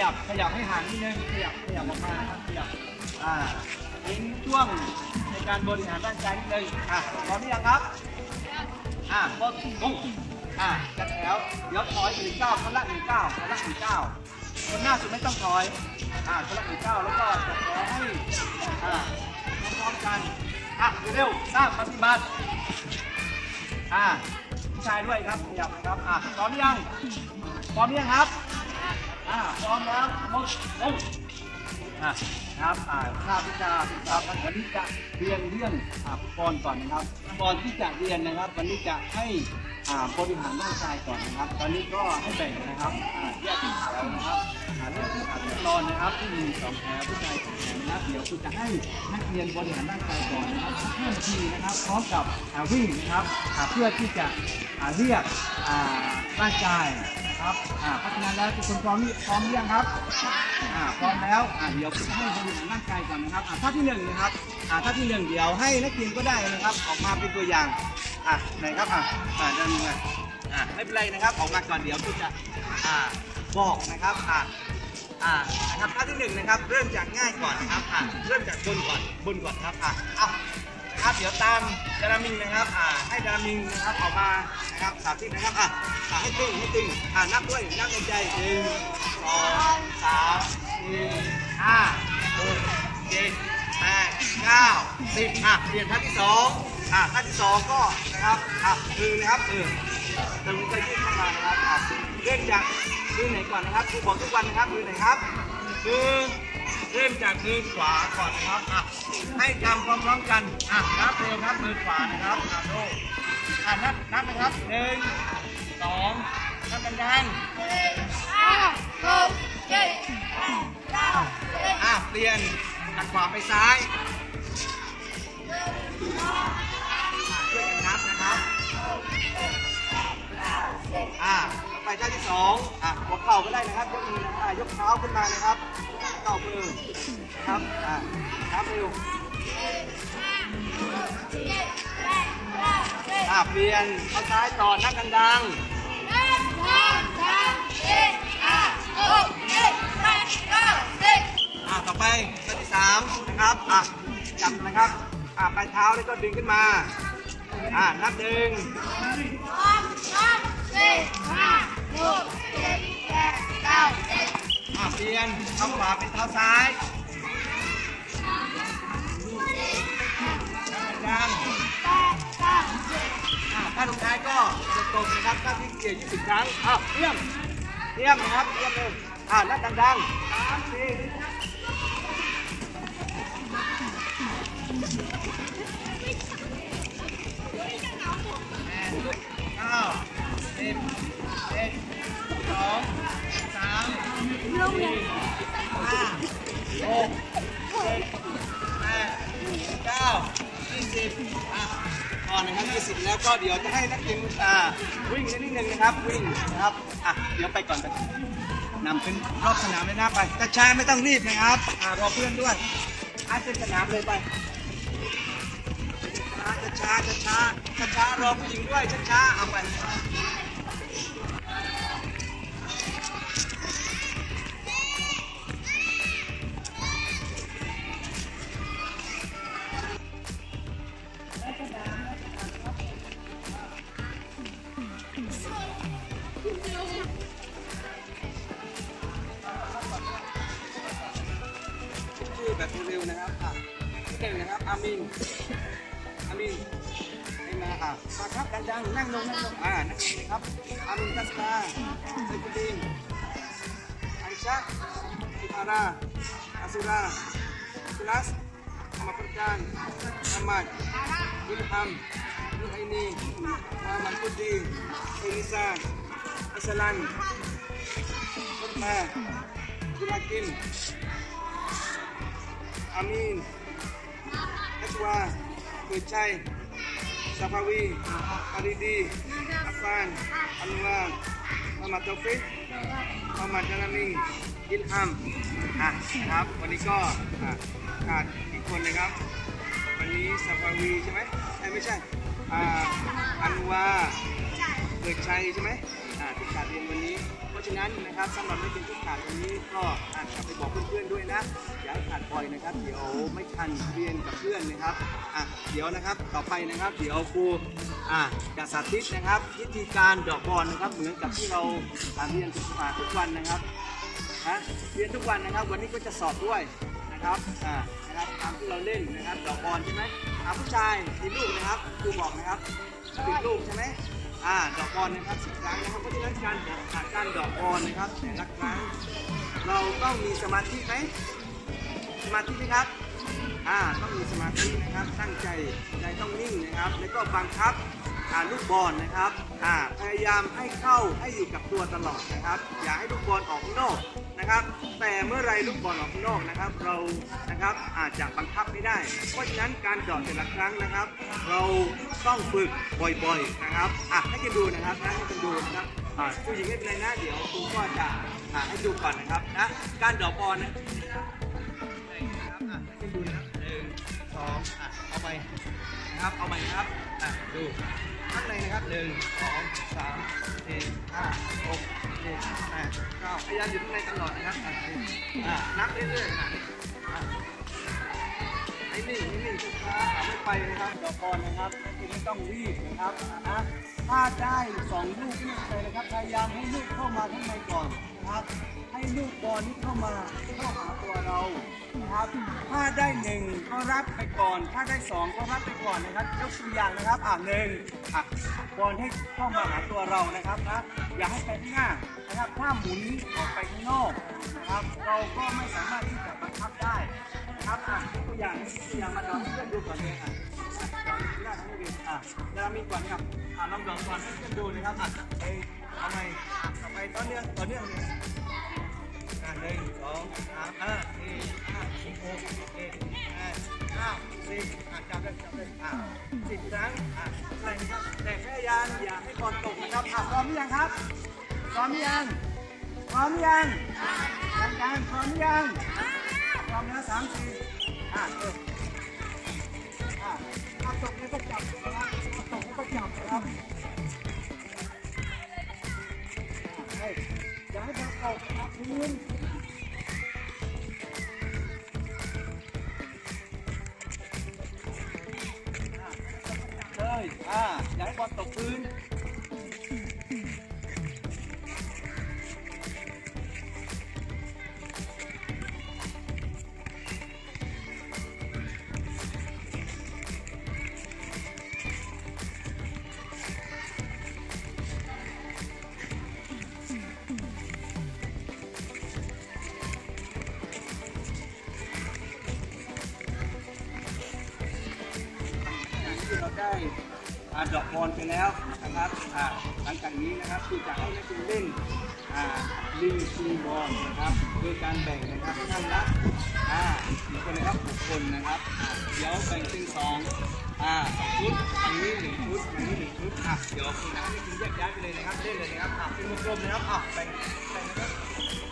ยับขยับให้ห่างนิดนึงขยับขยับออกมาครับขยับอ่าทิ้งช่วงในการบริหารร่างกายนิดนึงอะพร้อมหรือยังครับอะกดปุ๊บอะจัดแถวเดี๋ยวถอยหนึ่งเก้าคนละหนึ่งเก้าคนละหนึ่งเก้าคนหน้าสุดไม่ต้องถอยอะคนละหนึ่งเก้าแล้วก็จัดแถวให้อ่าพร้อมกันอะเร็วสร้างปฏิบัติอ่าผู้ชายด้วยครับขยับครับอะพร้อมหรือยังพร้อมหรือยังครับ อ่าพร้อมแล้วหมดลงอะครับอ่าข้าพิจารณาครับวันนี้จะเรียนเรื่องอ่าก่อนก่อนนะครับ ก่อนที่จะเรียนนะครับ วันนี้จะให้อ่าบริหารร่างกายก่อนนะครับ ตอนนี้ก็ให้แบ่งนะครับอ่าแยกเป็นแถวนะครับอ่าเรื่องการนอนนะครับ ที่มีสองแถวผู้ชายสองแถวนะครับเดี๋ยวคุณจะให้นักเรียนบริหารร่างกายก่อนนะครับเพื่อนทีนะครับพร้อมกับอ่าวิ่งนะครับอ่าเพื่อที่จะอ่าเรียกอ่าร่างกาย นะครับอ่าเพราะฉะนั้นแล้วทุกคนพร้อมหรือพร้อมหรือยังครับอ่าพร้อมแล้วอ่าเดี๋ยวคุณให้บริหารร่างกายก่อนนะครับอ่าท่าที่หนึ่งนะครับอ่าท่าที่หนึ่งเดี๋ยวให้นักเรียนก็ได้นะครับ ออกมาเป็นตัวอย่างอะไหนครับอะอ่าเดินมาอ่าไม่เป็นไรนะครับ ออกมาก่อนเดี๋ยวคุณจะอ่าบอกนะครับอ่าอ่านะครับท่าที่หนึ่งนะครับ เริ่มจากง่ายก่อนนะครับอ่าเริ่มจากบนก่อนบนก่อนครับอ่าเอา นะครับ เดี๋ยวตามดารามิงนะครับอ่าให้ดารามิงนะครับออกมานะครับสาธิตนะครับอ่าอ่าให้ตึงให้ตึงอ่านับด้วยนับในใจหนึ่งสองสามสี่ห้าหกเจ็ดแปดเก้าสิบอะเปลี่ยนท่าที่สองอ่าท่าที่สองก็นะครับอะมือนะครับเออตึงจะยืดเข้ามานะครับอะเริ่มจากมือไหนก่อนนะครับครูบอกทุกวันนะครับมือไหนครับ มือเริ่มจากมือขวาก่อนนะครับอะให้ทำพร้อมๆกันอะนับเร็วครับมือขวานะครับอะโลอะนับนับนะครับหนึ่งสองนับดังๆอะเปลี่ยนจากขวาไปซ้ายช่วยกันนับนะครับอ่าต่อไปท่าที่สองอะาก็ได้นะครับยกมือนะครับอะยกเท้าขึ้นมานะครับเข่ามือครับอ่าครับเร็วอ่าเปลี่ยนเอาซ้ายต่อนับดังๆอ่าต่อไปท่าที่สามนะครับอะจับนะครับอ่าปลายเท้าแล้วก็ดึงขึ้นมาอ่านับหนึ่งอะ เปลี่ยนเท้าขวาเป็นเท้าซ้ายดังท่าสุดท้ายก็จะตรงนะครับท่าที่เกียร์20 ครั้ง อ้าวเยี่ยมเยี่ยมนะครับเยี่ยมเลยอ่านัดดังๆ3 4 สี่ห้าหกเจ็ดแปดเก้ายี่สิบอะก่อนนะครับยี่สิบแล้วก็เดี๋ยวจะให้นักเรียนอ่าวิ่งนิดนึงนะครับ วิ่งนะครับอะเดี๋ยวไปก่อนไปนำเป็นรอบสนามเลยนะไปจะช้าไม่ต้องรีบนะครับอ่ารอเพื่อนด้วยอาเป็นสนามเลยไปช้าช้าช้าช้าช้ารอผู้หญิงด้วยช้าช้าเอาไป แบบเร็วๆนะครับอะที่หนึ่งนะครับอามินอามินให้มาอะมาครับดังๆนั่งลงนั่งลงอ่านั่งลงเลยครับอามินตัสตาเซกุดินไอชาอิอาราอาสุราสุลัสอามาประการอามัดอิลฮัมนุไอนีวามันกุดีเอลิซาอัสลันฟุตมากุลากิน อามีนอัตวาเปิดใจซาฟาวีอาริดีอัฟานอันวามามาตอฟิกมามาจานามิงอินฮัมอะนะครับ วันนี้ก็ขาดอีกคนนะครับ วันนี้ซาฟาวีใช่ไหมเอ้ไม่ใช่อ่าอันวาเปิดชัยใช่ไหมอ่าที่ขาดเรียนวันนี้เพราะ ฉะนั้นนะครับสำหรับนักเรียนที่ขาดวันนี้ก็อาจจะไปบอกเพื่อนๆด้วยนะอย่าให้ขาดบ่อยนะครับ เดี๋ยวไม่ทันเรียนกับเพื่อนนะครับอะเดี๋ยวนะครับต่อไปนะครับ เดี๋ยวครูอะจะสาธิตนะครับวิธีการดอกบอลนะครับ เหมือนกับที่เราเรียนทุกทุกวันนะครับนะเรียนทุกวันนะครับ วันนี้ก็จะสอบด้วยนะครับอ่านะครับตามที่เราเล่นนะครับดอกบอลใช่ไหมอ่าผู้ชายทีลูกนะครับครูบอกนะครับสิบลูกใช่ไหม อ่าดอกบอลนะครับสิบครั้งนะครับเพราะฉะนั้นการดอกาการดอกบอลนะครับแต่ละครั้งเราต้องมีสมาธิไหมสมาธิไหมครับอ่าต้องมีสมาธินะครับตั้งใจใจต้องนิ่งนะครับ แล้วก็บังคับอ่าลูกบอลนะครับอ่าพยายามให้เข้าให้อยู่กับตัวตลอดนะครับ อย่าให้ลูกบอลออกนอก นะครับ แต่เมื่อไรลูกบอลออกนอกนะครับ เรานะครับอาจจะบังคับไม่ได้ เพราะฉะนั้นการดอกแต่ละครั้งนะครับ เราต้องฝึกบ่อยๆนะครับอะให้กันดูนะครับนะให้กันดูนะครับอ่าผู้หญิงไม่เป็นไรนะเดี๋ยวครูก็จะอ่าให้ดูก่อนนะครับนะการดอกบอลนะครับอะให้ดูนะครับหนึ่งสองอะเอาไปนะครับเอาใหม่นะครับอะดูข้างในนะครับหนึ่งสองสามสี่ห้าหก ก็พยายามอยู่ข้างในตลอดนะครับอะนับเรื่อยๆอะอะให้นิ่งให้นิ่งช้าๆอะไม่ไปนะครับดอกบอลนะครับไม่ต้องรีบนะครับนะถ้าได้สองลูกขึ้นไปนะครับพยายามให้ลูกเข้ามาข้างในก่อน นะครับ ให้ลูกบอลนี้เข้ามาเข้าหาตัวเรานะครับ ถ้าได้หนึ่งก็รับไปก่อน ถ้าได้สองก็รับไปก่อนนะครับยกตัวอย่างนะครับอ่าหนึ่งอะบอลให้เข้ามาหาตัวเรานะครับนะอย่าให้ไปข้างหน้านะครับถ้าหมุนออกไปข้างนอกนะครับ เราก็ไม่สามารถที่จะบังคับได้นะครับอะยกตัวอย่างตัวอย่างมาลองเพื่อนดูก่อนเลยอะลองดูได้ทั้งเรียนอะเดี๋ยวเรามีก่อนครับอะลองดอกก่อนเพื่อนดูนะครับอะเอาไปต่อไป ต่อเนื่องต่อเนื่องอะหนึ่งสองสามห้าสี่ห้าหกเจ็ดแปดเก้าสิบอะจับเลยจับเลยอะสิบครั้งอะแรงครับแต่พยายามอย่าให้บอลตกนะครับอะพร้อมหรือยังครับพร้อมหรือยังพร้อมหรือยังยังยังพร้อมหรือยังพร้อมแล้วสามสี่อะเอออะตกแล้วก็จับนะครับตกแล้วก็จับนะครับ กน ได้อดอกบอลไปแล้วนะครับหลังจากนี้นะครับคือจะให้นักเรียนเล่นลิงซีบอลนะครับโดยการแบ่งนะครับท่านละอ่ากี่คนนะครับหกคนนะครับเดี๋ยวแบ่งเป็นสองอ่าชุดอันนี้หนึ่งชุดอันนี้หนึ่งชุดอะเดี๋ยวคุณนะครับให้คุณแยกย้ายไปเลยนะครับเล่นเลยนะครับอะเป็นวงกลมนะครับอะแบ่งแบ่งนะครับ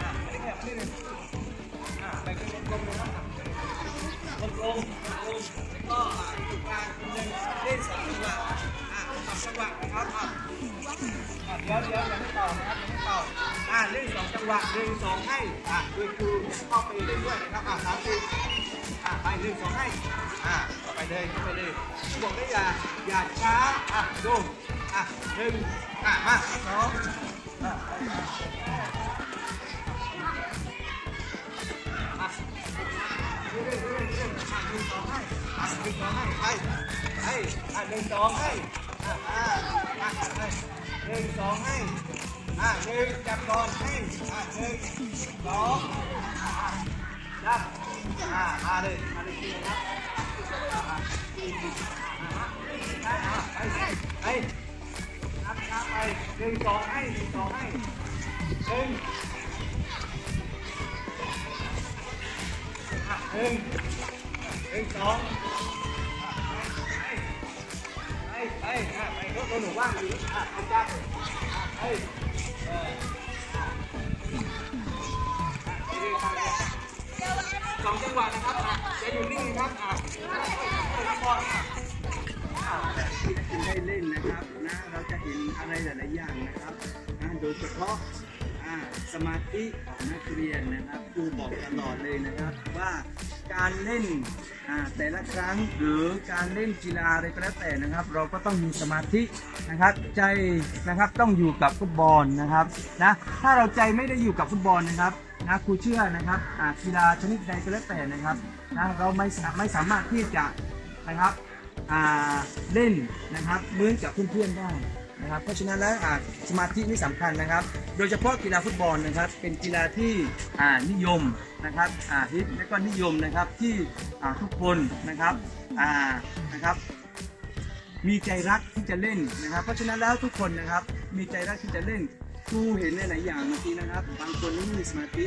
อะไม่ได้แค่ไม่ได้เลยอะแบ่งเป็นวงกลมเลยนะครับ เล่นสองจังหวะอ่าสองจังหวะนะครับอ่าอ่าเดี๋ยวเดี๋ยวอย่าให้เป่านะครับอย่าให้เป่าอ่าเล่นสองจังหวะหนึ่งสองให้อ่าโดยครูเข้าไปเล่นด้วยนะครับอ่าสามสี่อ่าไปหนึ่งสองให้อ่าเข้าไปเลยเข้าไปเลยบอกได้อย่าอย่าช้าอะดูอะหนึ่งอะมาสองอะอะ หนึ่งสองให้หนึ่งสองให้หนึ่งสองให้หนึ่งสองให้หนึ่งจับก่อนให้หนึ่งสองจับอะมาเลยมาเลยทีนะครับอะอะอะไปไปนับนับไปหนึ่งสองให้หนึ่งสองให้หนึ่ง หนึ่งหนึ่งสองไปไปไปไปรถหนูว่างอยู่อะเอาจับไปเออสองจังหวะนะครับอะจะอยู่นิ่งครับอะรับบอลได้เล่นนะครับนะเราจะเห็นอะไรหลายๆอย่างนะครับอ่าโดยเฉพาะ อ่าสมาธิของนักเรียนนะครับครูบอกตลอดเลยนะครับว่าการเล่นอ่าแต่ละครั้งหรือการเล่นกีฬาอะไรก็แล้วแต่นะครับ เราก็ต้องมีสมาธินะครับ ใจนะครับต้องอยู่กับฟุตบอลนะครับนะถ้าเราใจไม่ได้อยู่กับฟุตบอลนะครับนะครูเชื่อนะครับอ่ากีฬาชนิดใดก็แล้วแต่นะครับนะเราไม่สาไม่สามารถที่จะนะครับอ่าเล่นนะครับเหมือนกับเพื่อนๆได้ นะครับเพราะฉะนั้นแล้วสมาธินี่สำคัญนะครับ โดยเฉพาะกีฬาฟุตบอลนะครับ เป็นกีฬาที่นิยมนะครับฮิตและก็นิยมนะครับที่ทุกคนนะครับนะครับ มีใจรักที่จะเล่นนะครับ เพราะฉะนั้นแล้วทุกคนนะครับมีใจรักที่จะเล่นครูเห็นหลายๆอย่างเมื่อกี้นะครับ บางคนไม่มีสมาธิ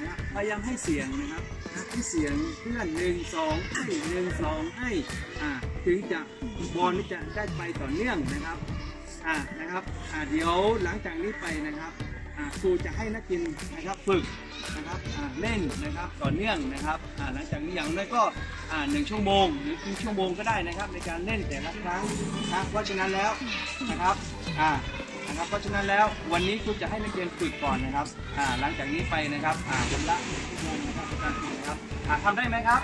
นะพยายามให้เสียงนะครับให้เสียงเพื่อนหนึ่งสองให้หนึ่งสองให้อ่าถึงจะบอลนี่จะได้ไปต่อเนื่องนะครับ อ่านะครับอ่าเดี๋ยวหลังจากนี้ไปนะครับอ่าครูจะให้นักกินนะครับฝึกนะครับอ่าเล่นนะครับต่อเนื่องนะครับอ่าหลังจากนี้อย่างน้อยก็อ่าหนึ่งชั่วโมงหรือครึ่งชั่วโมงก็ได้นะครับ ในการเล่นแต่ละครั้งนะเพราะฉะนั้นแล้วนะครับอ่านะครับเพราะฉะนั้นแล้ววันนี้ครูจะให้นักเรียนฝึกก่อนนะครับอ่าหลังจากนี้ไปนะครับอ่าวันละหนึ่งชั่วโมงนะครับในการฝึกนะครับอ่าทำได้ไหมครับ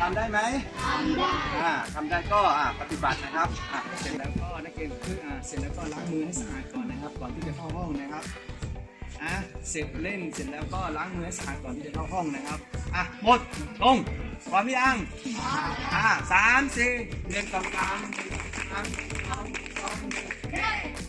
ทำได้ไหมทำได้อ่าทำได้ก็อ่าปฏิบัตินะครับอ่าเสร็จแล้วก็นัก เรียนคืออ่าเสร็จแล้วก็ล้างมือให้สะอาดก่อนนะครับ ก่อนที่จะเข้าห้องนะครับอะเสร็จเล่นเสร็จแล้วก็ล้างมือให้สะอาดก่อนที่จะเข้าห้องนะครับอะหมดลงพร้อมหรือยังอะสามสี่เรียนกลางกลางกลางกลางกลาง